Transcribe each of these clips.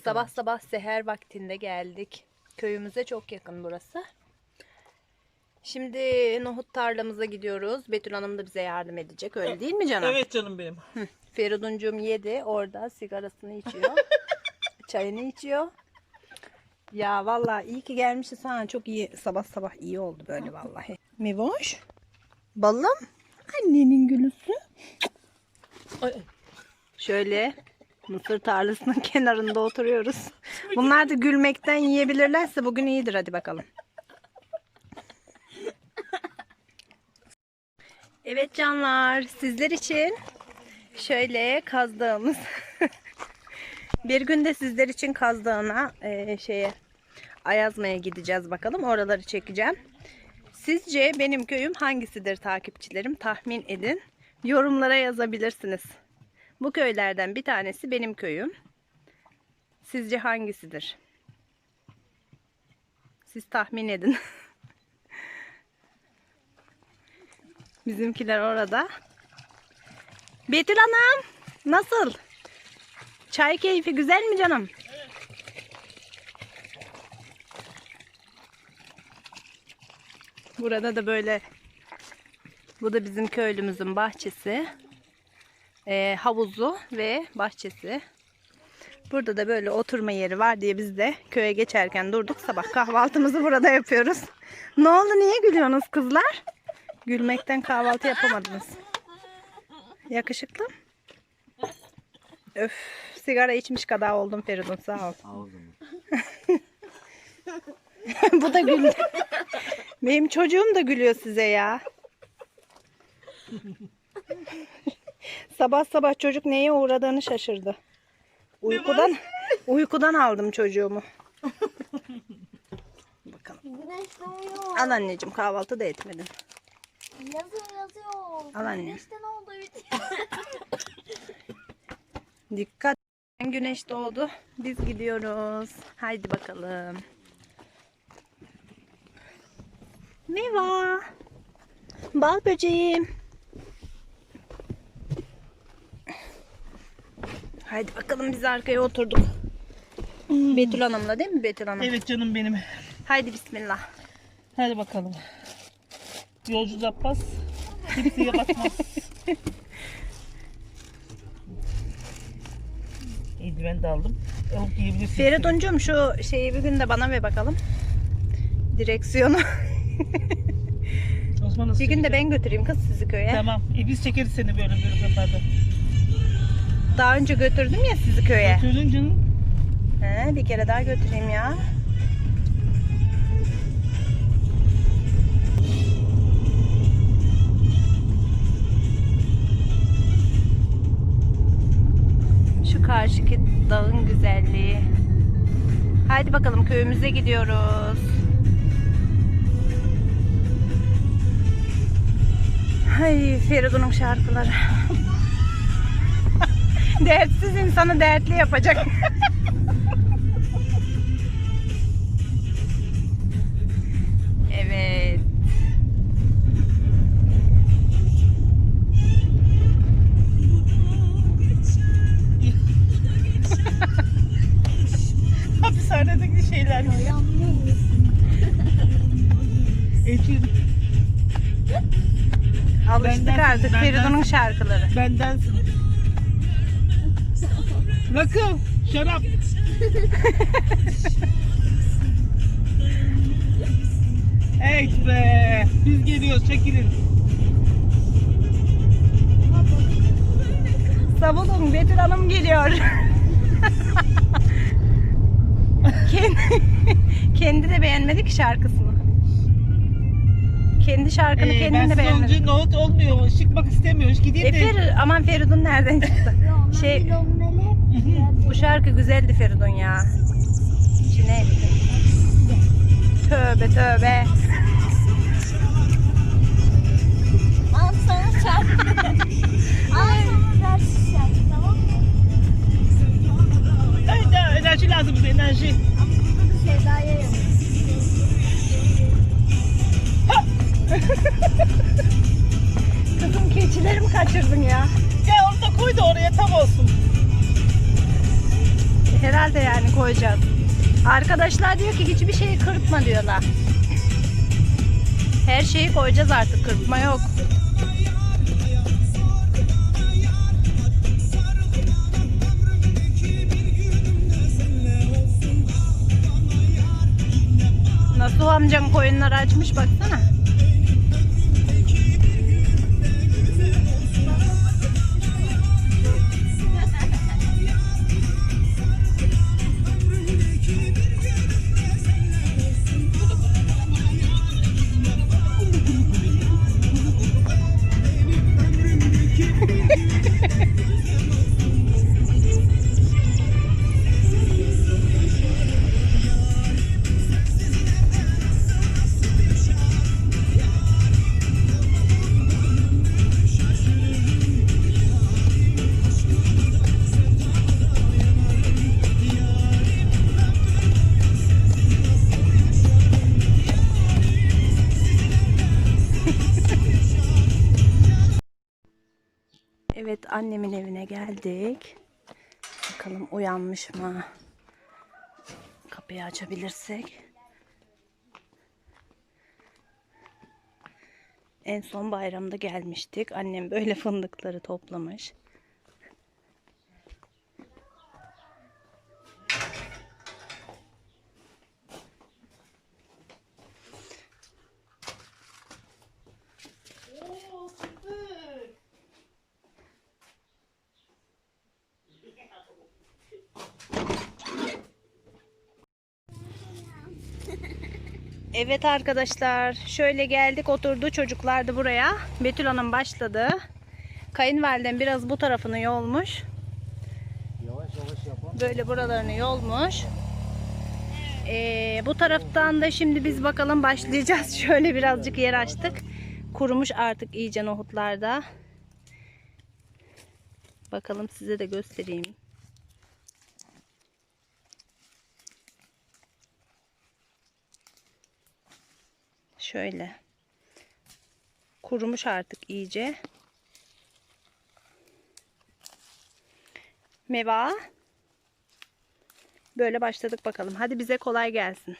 Sabah sabah seher vaktinde geldik. Köyümüze çok yakın burası. Şimdi nohut tarlamıza gidiyoruz. Betül Hanım da bize yardım edecek. Öyle değil mi canım? Evet canım benim. Feriduncuğum yedi. Orada sigarasını içiyor. Çayını içiyor. Ya vallahi iyi ki gelmişiz ha. Çok iyi. Sabah sabah iyi oldu böyle vallahi. Mevoş. Balım. Annenin gülüsü. Ay, Şöyle mısır tarlasının kenarında oturuyoruz. Bunlar da gülmekten yiyebilirlerse bugün iyidir hadi bakalım. Evet canlar sizler için şöyle kazdığımız bir günde sizler için kazdığına e, şeye Ayazma'ya gideceğiz bakalım oraları çekeceğim. Sizce benim köyüm hangisidir takipçilerim tahmin edin. Yorumlara yazabilirsiniz. Bu köylerden bir tanesi benim köyüm. Sizce hangisidir? Siz tahmin edin. Bizimkiler orada. Betül Hanım, nasıl? Çay keyfi güzel mi canım? Burada da böyle bu da bizim köylümüzün bahçesi e, havuzu ve bahçesi. Burada da böyle oturma yeri var diye biz de köye geçerken durduk. Sabah kahvaltımızı burada yapıyoruz. Ne oldu niye gülüyorsunuz kızlar? Gülmekten kahvaltı yapamadınız. Yakışıklı. Öf sigara içmiş kadar oldum Feridun sağ ol. Bu da güldü. Benim çocuğum da gülüyor size ya. Sabah sabah çocuk neye uğradığını şaşırdı. Uykudan uykudan aldım çocuğumu. Bakalım. Güneş doğuyor. Al anneciğim kahvaltı da etmedin. Yazıyor yazıyor. Al anne. Güneşten oldu bitiyor. Dikkat. Güneş doğdu. Biz gidiyoruz. Haydi bakalım. Meva. Bal böceğim. Haydi bakalım biz arkaya oturduk. Betül Hanım'la değil mi Betül Hanım? evet canım benim. Haydi bismillah. Hadi bakalım. Yolcu Abbas kimseye bakmaz. Eldiven de aldım. Alıp giyebilirsin. Feridun'cum şu şeyi bir gün de bana ver bakalım. Direksiyonu. Osman bir gün de ben götüreyim kız sizi köye. Tamam. E biz çekeriz seni böyle böyle yapardı. Daha önce götürdüm ya sizi köye. Götürdün canım. He, bir kere daha götüreyim ya. Şu karşıki dağın güzelliği. Haydi bakalım köyümüze gidiyoruz. Hay Feridun'un şarkıları. Dertsiz insanı dertli yapacak. Evet. Hapishanedeki şeyler. Etin Alıştık artık Feridun'un şarkıları. bendensin. Rakı, şarap. Evet be. Biz geliyoruz çekilin. Savunun Betül Hanım geliyor. kendi, kendi de beğenmedi ki şarkısını. Kendi şarkını Ee, kendin ben de siz beğenmedi. olunca nohut olmuyor. Çıkmak istemiyoruz. Gideyim E, de. Fer, aman Feridun nereden çıktı? Şey- Bu şarkı güzeldi Feridun ya. İçine etti. Tövbe tövbe. Al sana çarpı. Al sana ders şarkı tamam mı? Ay, enerji lazım bize enerji. Ama burada da Seda'ya yazıyor. Kızım keçilerimi kaçırdın ya. Gel onu da koy da oraya tam olsun. Herhalde yani koyacağız. Arkadaşlar diyor ki hiçbir şeyi kırpma diyorlar. Her şeyi koyacağız artık kırpma yok. Nasıl amcam koyunları açmış baksana. Geldik. Bakalım uyanmış mı? Kapıyı açabilirsek. En son bayramda gelmiştik. Annem böyle fındıkları toplamış. Evet arkadaşlar şöyle geldik oturdu çocuklar da buraya. Betül Hanım başladı. Kayınvalidem biraz bu tarafını yolmuş. Yavaş yavaş yapalım. Böyle buralarını yolmuş. Ee, bu taraftan da şimdi biz bakalım başlayacağız. Şöyle birazcık yer açtık. Kurumuş artık iyice nohutlarda. Bakalım size de göstereyim. Şöyle. Kurumuş artık iyice. Meva. Böyle başladık bakalım. Hadi bize kolay gelsin.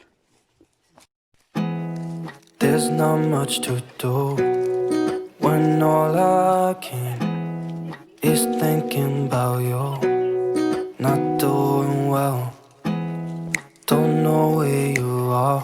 There's not much to do when all I can is thinking about you. Not doing well, don't know where you are,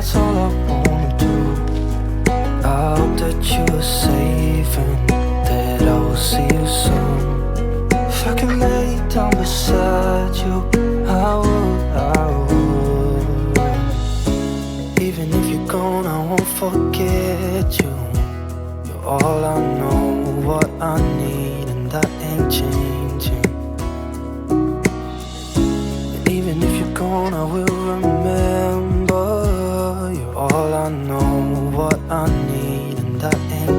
that's all I wanna do. I hope that you are safe and that I will see you soon. If I can lay down beside you, I would, I would. Even if you're gone, I won't forget you. You're all I know, what I need, and that ain't changing. And even if you're gone, I will remember.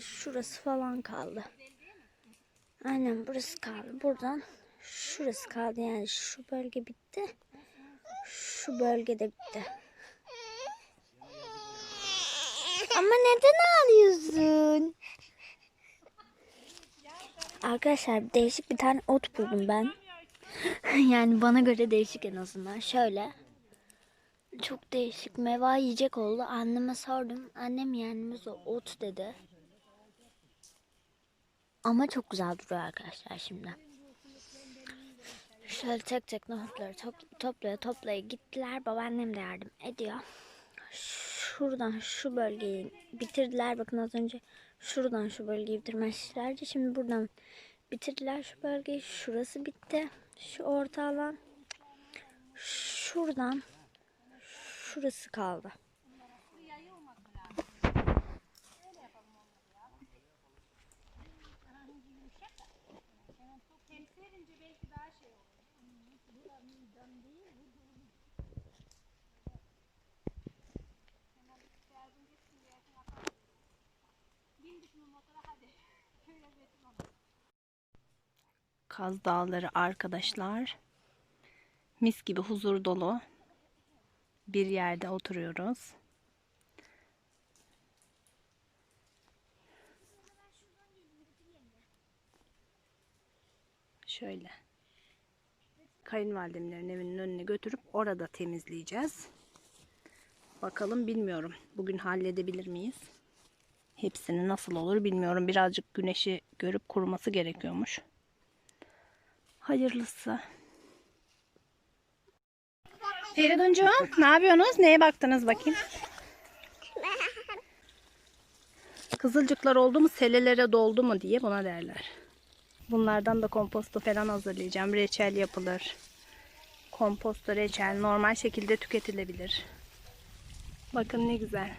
Şurası falan kaldı. Aynen burası kaldı. Buradan şurası kaldı. Yani şu bölge bitti. Şu bölge de bitti. Ama neden ağlıyorsun? Arkadaşlar değişik bir tane ot buldum ben. yani bana göre değişik en azından. Şöyle. Çok değişik. Meva yiyecek oldu. Anneme sordum. Annem yenmez o ot dedi. Ama çok güzel duruyor arkadaşlar şimdi. Şöyle tek tek nohutları top, toplaya toplaya gittiler. Babaannem de yardım ediyor. Şuradan şu bölgeyi bitirdiler. Bakın az önce şuradan şu bölgeyi bitirmişlerdi. Şimdi buradan bitirdiler şu bölgeyi. Şurası bitti. Şu orta alan. Şuradan şurası kaldı. Kaz Dağları arkadaşlar. Mis gibi huzur dolu bir yerde oturuyoruz. Şöyle. Kayınvalidemlerin evinin önüne götürüp orada temizleyeceğiz. Bakalım bilmiyorum. Bugün halledebilir miyiz? Hepsini nasıl olur bilmiyorum. Birazcık güneşi görüp kuruması gerekiyormuş. Hayırlısı. Feriduncuğum ne yapıyorsunuz? Neye baktınız bakayım? Kızılcıklar oldu mu selelere doldu mu diye buna derler. Bunlardan da komposto falan hazırlayacağım. Reçel yapılır. Komposto, reçel normal şekilde tüketilebilir. Bakın ne güzel.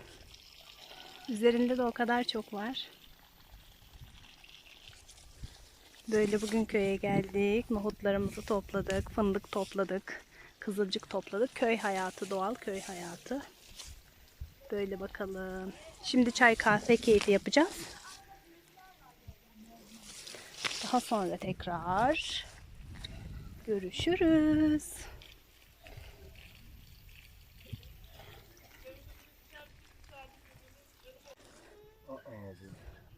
Üzerinde de o kadar çok var. Böyle bugün köye geldik. Nohutlarımızı topladık. Fındık topladık. Kızılcık topladık. Köy hayatı, doğal köy hayatı. Böyle bakalım. Şimdi çay kahve keyfi yapacağız. Daha sonra tekrar görüşürüz.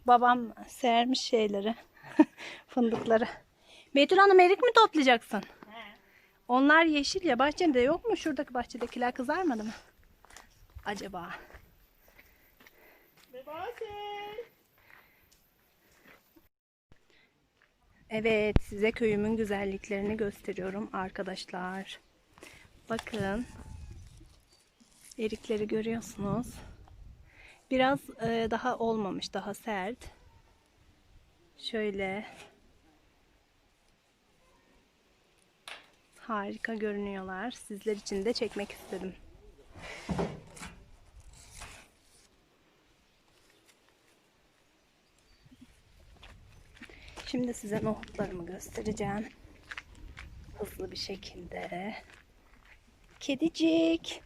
Babam sermiş şeyleri. Fındıkları. Betül Hanım erik mi toplayacaksın? Onlar yeşil ya bahçende yok mu? Şuradaki bahçedekiler kızarmadı mı? Acaba? Evet size köyümün güzelliklerini gösteriyorum arkadaşlar. Bakın. Erikleri görüyorsunuz. Biraz e, daha olmamış, daha sert. Şöyle harika görünüyorlar. Sizler için de çekmek istedim. Şimdi size nohutlarımı göstereceğim. Hızlı bir şekilde. Kedicik.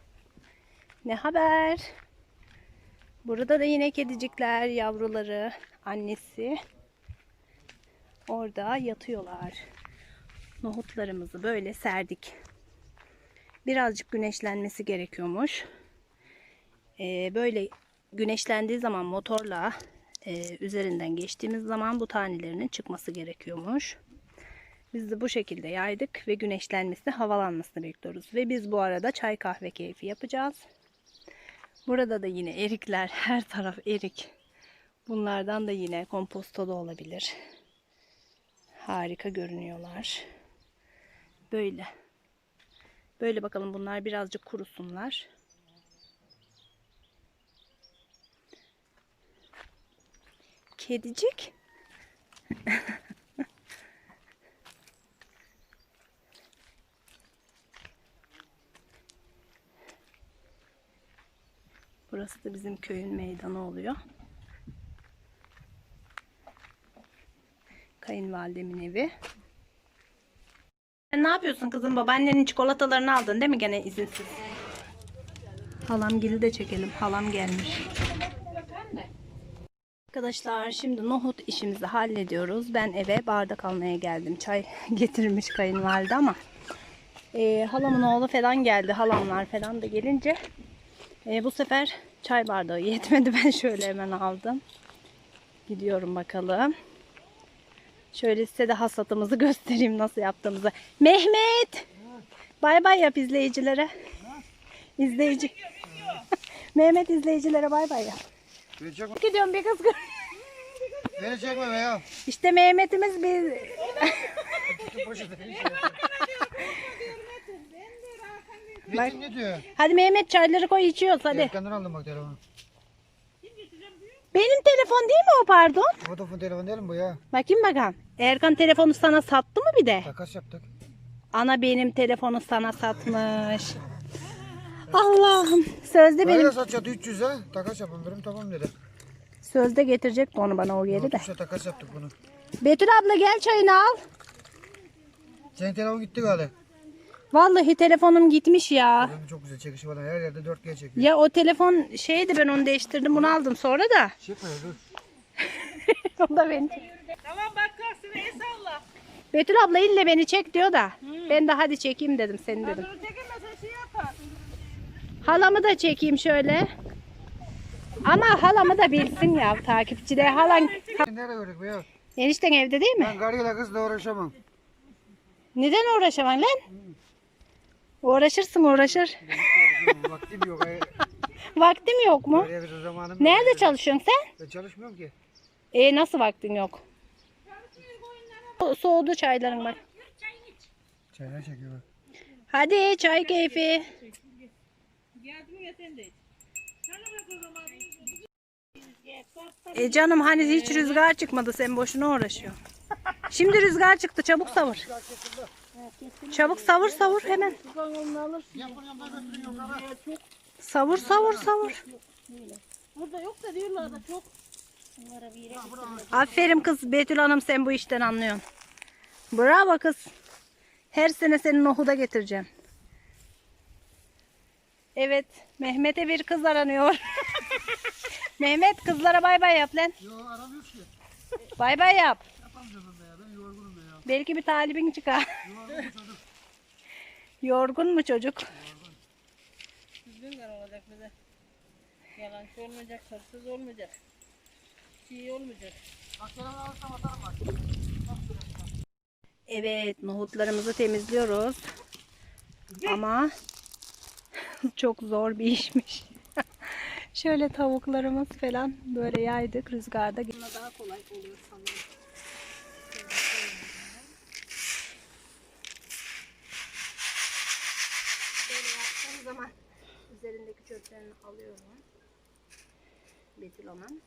Ne haber? Burada da yine kedicikler, yavruları, annesi. Orada yatıyorlar. Nohutlarımızı böyle serdik. Birazcık güneşlenmesi gerekiyormuş. Ee, böyle güneşlendiği zaman motorla e, üzerinden geçtiğimiz zaman bu tanelerinin çıkması gerekiyormuş. Biz de bu şekilde yaydık ve güneşlenmesini, havalanmasını bekliyoruz. Ve biz bu arada çay kahve keyfi yapacağız. Burada da yine erikler, her taraf erik. Bunlardan da yine komposto da olabilir. Harika görünüyorlar. Böyle. Böyle bakalım bunlar birazcık kurusunlar. Kedicik. Burası da bizim köyün meydanı oluyor. Kayınvalidemin evi. Ne yapıyorsun kızım? Babaannenin çikolatalarını aldın değil mi gene izinsiz? Halam gili de çekelim. Halam gelmiş. Arkadaşlar şimdi nohut işimizi hallediyoruz. Ben eve bardak almaya geldim. Çay getirmiş kayınvalide ama e, halamın oğlu falan geldi. Halamlar falan da gelince e, bu sefer çay bardağı yetmedi. Ben şöyle hemen aldım. Gidiyorum bakalım. Şöyle size de hasatımızı göstereyim nasıl yaptığımızı. Mehmet! Bay bay yap izleyicilere. İzleyici. Mehmet izleyicilere bay bay yap. Gidiyorum bir kız gör- beni çekme be ya. İşte Mehmet'imiz bir Metin ne diyor? Hadi Mehmet çayları koy içiyoruz hadi. Erkan'dan aldım bak telefonu. Benim telefon değil mi o pardon? Vodafone telefon değil mi bu ya? Bakayım bakalım. Erkan telefonu sana sattı mı bir de? Takas yaptık. Ana benim telefonu sana satmış. Allah'ım. Sözde Benim... benim. satacak 300 ha. Takas yapalım dedim tamam dedi. Sözde getirecekti onu bana o geri de. Otobüse takas yaptık bunu. Betül abla gel çayını al. Senin telefon gitti galiba. Vallahi telefonum gitmiş ya. Benim çok güzel çekişi var. Her yerde 4G çekiyor. Ya o telefon şeydi ben onu değiştirdim bunu aldım sonra da. Çekme dur. o da beni. Tamam bak kalsın el salla. Betül abla ille beni çek diyor da. Ben de hadi çekeyim dedim seni dedim. Şey yapar. Halamı da çekeyim şöyle. Ama halamı da bilsin ya takipçiler. Halan nereye gördük be ya? enişten evde değil mi? Ben karıyla kızla uğraşamam. Neden uğraşamam lan? Uğraşırsın uğraşır. Vaktim yok. Vaktim yok mu? Oraya bir zamanım yok. Nerede çalışıyorsun sen? Ben çalışmıyorum ki. E nasıl vaktin yok? So- Soğudu çayların bak. Çaylar çekiyor. Hadi çay keyfi. E canım hani hiç rüzgar çıkmadı sen boşuna uğraşıyorsun. Şimdi rüzgar çıktı çabuk savur. Çabuk savur savur hemen. Savur savur savur. Burada yok da diyorlar da çok. Aferin kız Betül Hanım sen bu işten anlıyorsun. Bravo kız. Her sene senin nohuda getireceğim. Evet Mehmet'e bir kız aranıyor. Mehmet kızlara bay bay yap lan. Yok aramıyoruz ki. Bay bay yap. Yapamıyorum be ya. Ben yorgunum be ya. Belki bir talibin çıkar. Yorgun mu çocuk? Kar olacak bize. Yalancı olmayacak, hırsız olmayacak. Şey olmayacak. Evet nohutlarımızı temizliyoruz. Ama çok zor bir işmiş. Şöyle tavuklarımız falan böyle yaydık rüzgarda. Buna daha kolay oluyor sanırım. Böyle yaptığım zaman üzerindeki çöplerini alıyorum. Betül Hanım.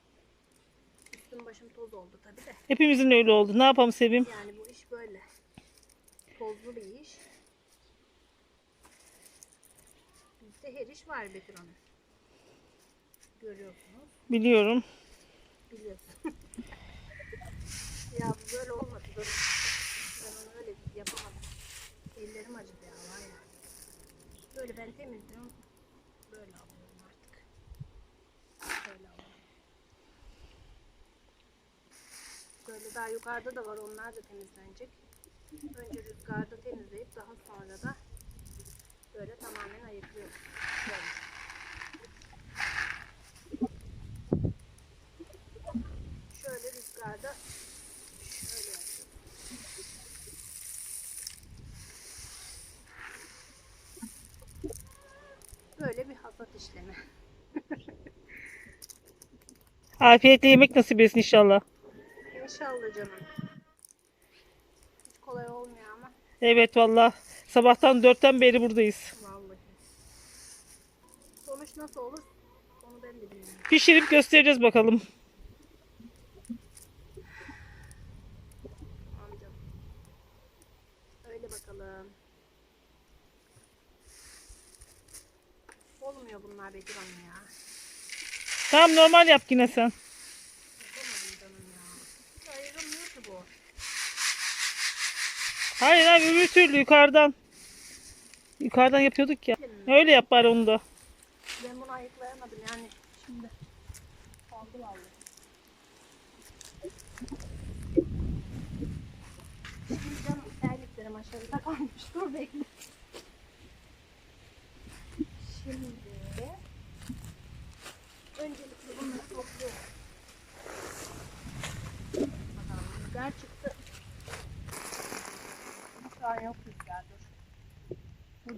Üstüm başım toz oldu tabi de. Hepimizin öyle oldu. Ne yapalım Sevim? Yani bu iş böyle. Tozlu bir iş. Bizde her iş var Betül Hanım. Görüyorsunuz, Biliyorum. biliyorsun. ya bu böyle olmadı. Böyle. Ben onu öyle yapamadım. Ellerim acıdı ya var ya. Böyle ben temizliyorum. Böyle alıyorum artık. Böyle alıyorum. Daha yukarıda da var onlar da temizlenecek. Önce rüzgarda temizleyip daha sonra da böyle tamamen ayıklıyoruz. Böyle. Şöyle rüzgarda. Böyle bir hasat işlemi. Afiyetle yemek nasip etsin inşallah. Canım. Hiç kolay olmuyor ama Evet valla. Sabahtan dörtten beri buradayız. vallahi. Sonuç nasıl olur? Onu ben de bilmiyorum. Pişirip göstereceğiz bakalım. Amcam. Öyle bakalım. Olmuyor bunlar Betül Hanım ya. Tamam normal yap yine sen. Hayır abi öbür türlü yukarıdan. Yukarıdan yapıyorduk ya. Öyle yap bari onu da. Ben bunu ayıklayamadım yani şimdi. Aldım aldım. Şimdi terliklerim aşağıda kalmış. Dur bekle. Şimdi.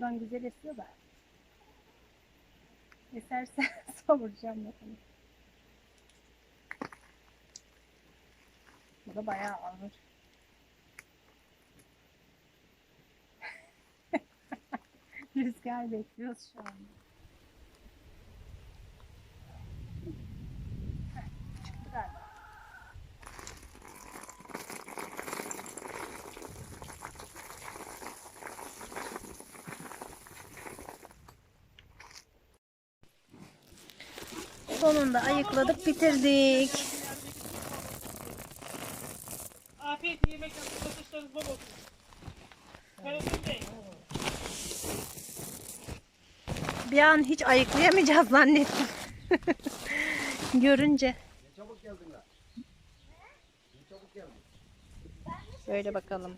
Buradan güzel esiyor da. Eserse savuracağım bakalım. Bu da bayağı ağır. Rüzgar bekliyoruz şu anda. Sonunda ayıkladık, bitirdik. Afiyet yemek. Satışlarınız bol olsun. Bir an hiç ayıklayamayacağız zannettim. Görünce. Böyle bakalım.